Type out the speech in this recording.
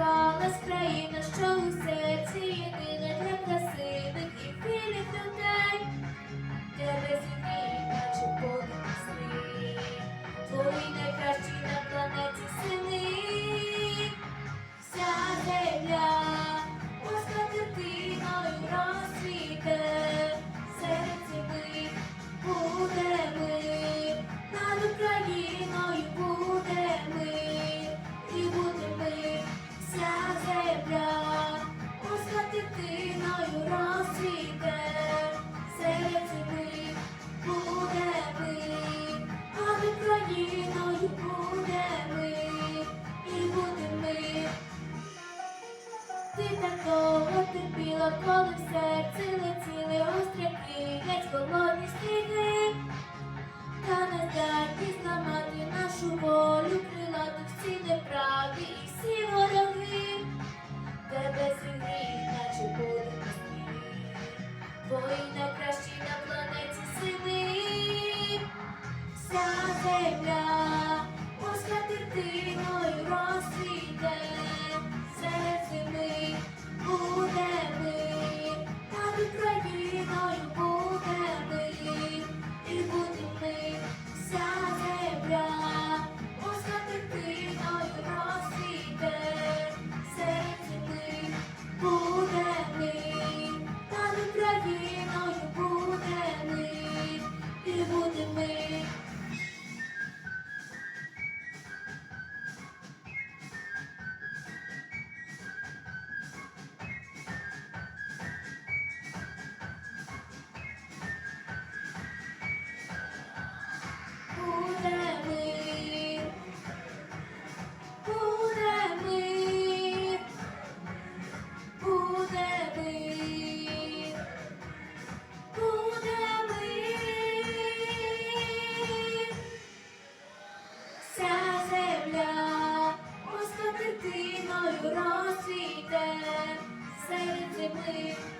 Закохалась країна, що усе ціни єдина для красивих і вільних людей. такого терпіла, коли в серці летіли остряки, геть холодні стріли. please.